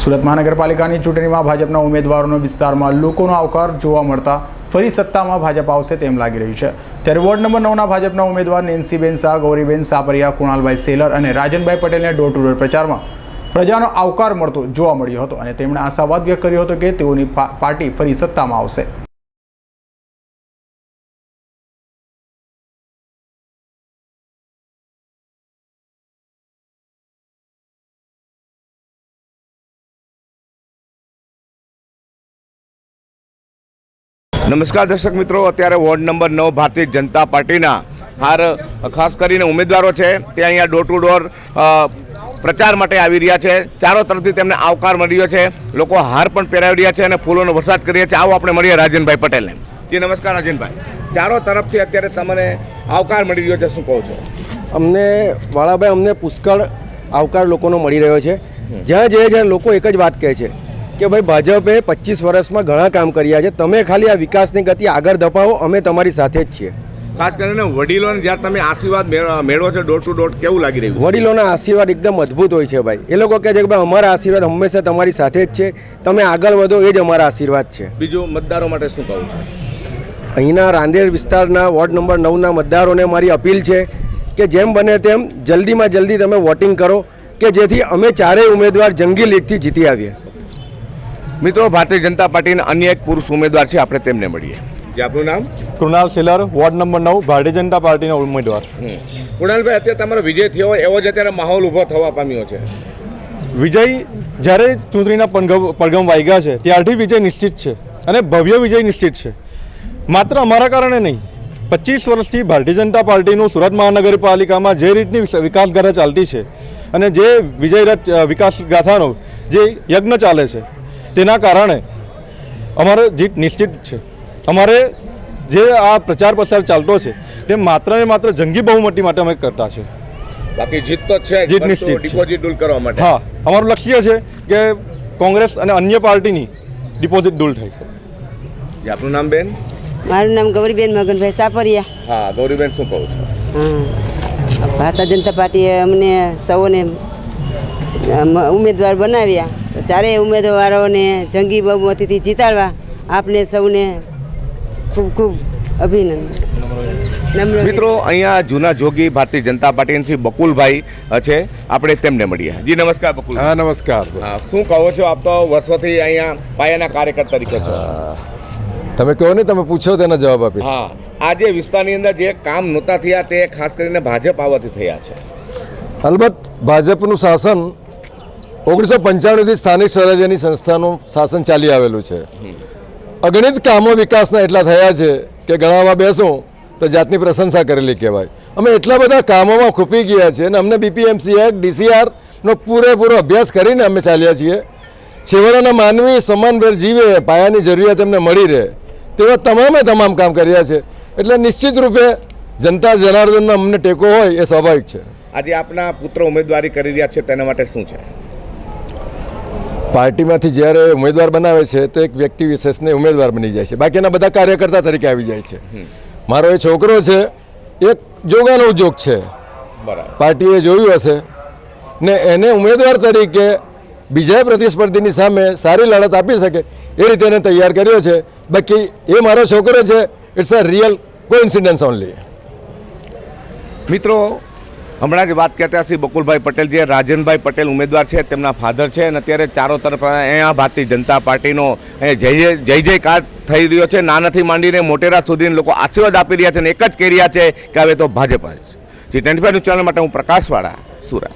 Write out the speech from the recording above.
સુરત મહાનગરપાલિકાની ચૂંટણીમાં ભાજપના ઉમેદવારોનો વિસ્તારમાં લોકોનો આવકાર જોવા મળતા ફરી સત્તામાં ભાજપ આવશે તેમ લાગી રહ્યું છે. ત્યારે વોર્ડ નંબર નવના ભાજપના ઉમેદવાર નેન્સીબેન શાહ, ગૌરીબેન સાપરિયા, કુણાલભાઈ સેલર અને રાજનભાઈ પટેલને ડોર ટુ ડોર પ્રચારમાં પ્રજાનો આવકાર મળતો જોવા મળ્યો હતો અને તેમણે આશાવાદ વ્યક્ત કર્યો હતો કે તેઓની પાર્ટી ફરી સત્તામાં આવશે. નમસ્કાર દર્શક મિત્રો, અત્યારે વોર્ડ નંબર નવ ભારતીય જનતા પાર્ટીના હાર ખાસ કરીને ઉમેદવારો છે, તે અહીંયા ડોર ટુ ડોર પ્રચાર માટે આવી રહ્યા છે. ચારો તરફથી તેમને આવકાર મળી રહ્યો છે. લોકો હાર પણ પહેરાવી રહ્યા છે અને ફૂલોનો વરસાદ કરી રહ્યા છે. આવો આપણે મળીએ રાજનભાઈ પટેલને. જી, નમસ્કાર રાજનભાઈ. ચારો તરફથી અત્યારે તમને આવકાર મળી રહ્યો છે, શું કહો છો? અમને, વાળાભાઈ, અમને પુષ્કળ આવકાર લોકોનો મળી રહ્યો છે. જ્યાં જે જ્યાં લોકો એક જ વાત કહે છે. કે ભાઈ ભાજપે પચીસ વર્ષમાં ઘણા કામ કર્યા છે. તમે ખાલી આ વિકાસની ગતિ આગળ ધપાવો અમે તમારી સાથે જ છીએ. ખાસ કરીને વડીલોને જ્યાં તમે આશીર્વાદ મેળ- મેળવો છો ડોર ટુ ડોર કેવું લાગી રહ્યું? વડીલોના આશીર્વાદ એકદમ અદ્ભુત હોય છે ભાઈ. એ લોકો કહે છે કે ભાઈ અમારા આશીર્વાદ હંમેશા તમારી સાથે જ છે. તમે આગળ વધો એ જ અમારા આશીર્વાદ છે. બીજું મતદારો માટે શું કહું છું? અહીંના રાંદેર વિસ્તારના વોર્ડ નંબર નવના મતદારોને મારી અપીલ છે કે જેમ બને તેમ જલ્દીમાં જલ્દી તમે વોટિંગ કરો કે જેથી અમે ચારેય ઉમેદવાર જંગી લીડથી જીતી આવીએ. મિત્રો ભારતીય જનતા પાર્ટીના અન્ય એક પુરુષ ઉમેદવાર છે. આપણે તેમને મળીએ. જે આપનું નામ? કૃણાલ સિલર વોર્ડ નંબર નવ ભારતીય જનતા પાર્ટીના ઉમેદવાર. કૃણાલભાઈ અત્યારે તમારો વિજય થયો એવો જ અત્યારે માહોલ ઊભો થવા પામ્યો છે. વિજય જ્યારે ચૂંટણીના પડગમ પડગમ વાગ્યા છે ત્યારથી વિજય નિશ્ચિત છે અને ભવ્ય વિજય નિશ્ચિત છે. માત્ર અમારા કારણે નહીં પચીસ વર્ષથી ભારતીય જનતા પાર્ટીનું સુરત મહાનગરપાલિકામાં જે રીતની વિકાસ ગાથા ચાલતી છે અને જે વિજય વિકાસ ગાથાનો જે યજ્ઞ ચાલે છે તેના કારણે અમારો જીત નિશ્ચિત છે. અમારે જે આ પ્રચાર પ્રસાર ચાલતો છે તે માત્ર ને માત્ર જંગી બહુમતી માટે અમે કરતા છે. બાકી જીત તો છે જીત નિશ્ચિત ડિપોઝિટ ડૂલ કરવા માટે. હા અમારું લક્ષ્ય છે કે કોંગ્રેસ અને અન્ય પાર્ટીની ડિપોઝિટ દૂર થાય. આપનું નામ બેન? મારું નામ ગૌરીબેન મગનભાઈ સાપરિયા. હા ગૌરીબેન શું કહું છું? હા. ભારતીય જનતા પાર્ટીએ અમને સૌને ઉમેદવાર બનાવ્યા. તો ચારેય ઉમેદવારોને જંગી બહુમતીથી જીતાડવા આપને સૌને ખૂબ ખૂબ અભિનંદન. મિત્રો અહીંયા જૂના જોગી ભારતીય જનતા પાર્ટીથી બકુલભાઈ છે. આપણે તેમને મળીએ. જી નમસ્કાર બકુલ હા નમસ્કાર. શું કહો છો? આપ તો વર્ષોથી અહીંયા પાયાના કાર્યકર તરીકે છો. તમે કહો ને તમે પૂછો તેનો જવાબ આપીશ. હા. આજે વિસ્તારની અંદર જે કામ નહોતા થયા તે ખાસ કરીને ભાજપ આવવાથી થયા છે. અલબત્ત ભાજપનું શાસન ઓગણીસો પંચાણુંથી સ્થાનિક સ્વરાજ્યની સંસ્થાનું શાસન ચાલી આવેલું છે. અગણિત કામો વિકાસના એટલા થયા છે કે ગણાવવા બેસું તો જાતની પ્રશંસા કરેલી કહેવાય. અમે એટલા બધા કામોમાં ખૂપી ગયા છે અને અમને બીપીએમસી એક્ટ ડીસીઆરનો પૂરેપૂરો અભ્યાસ કરીને અમે ચાલ્યા છીએ. છેવાડાના માનવી સમાનભેર જીવે, પાયાની જરૂરિયાત એમને મળી રહે. તેવા તમામે તમામ કામ કર્યા છે. એટલે નિશ્ચિત રૂપે જનતા જનાર્દનનો અમને ટેકો હોય એ સ્વાભાવિક છે. આજે આપના પુત્ર ઉમેદવારી કરી રહ્યા છે, તેના માટે શું છે? પાર્ટીમાંથી જ્યારે ઉમેદવાર બનાવે છે તો એક વ્યક્તિ વિશેષને ઉમેદવાર બની જાય છે. બાકીના બધા કાર્યકર્તા તરીકે આવી જાય છે. મારો એ છોકરો છે એક જોગાનો ઉદ્યોગ છે. પાર્ટીએ જોયું હશે. ને એને ઉમેદવાર તરીકે બીજા પ્રતિસ્પર્ધીની સામે સારી લડત આપી શકે એ રીતે એને તૈયાર કર્યો છે. બાકી એ મારો છોકરો છે it's a real coincidence only મિત્રો હમણાં જ વાત કરતા શ્રી બકુલભાઈ પટેલ જે રાજનભાઈ પટેલ ઉમેદવાર છે, તેમના ફાધર છે અને અત્યારે ચારો તરફ અહીંયા ભારતીય જનતા પાર્ટીનો જય જય જય જયકાર થઈ રહ્યો છે. નાનાથી માંડીને મોટેરા સુધીને લોકો આશીર્વાદ આપી રહ્યા છે અને એક જ કહી રહ્યા છે કે હવે તો ભાજપ જ જી ટ્વેન્ટી ફાઈવ ચેનલ માટે હું પ્રકાશવાળા સુરત.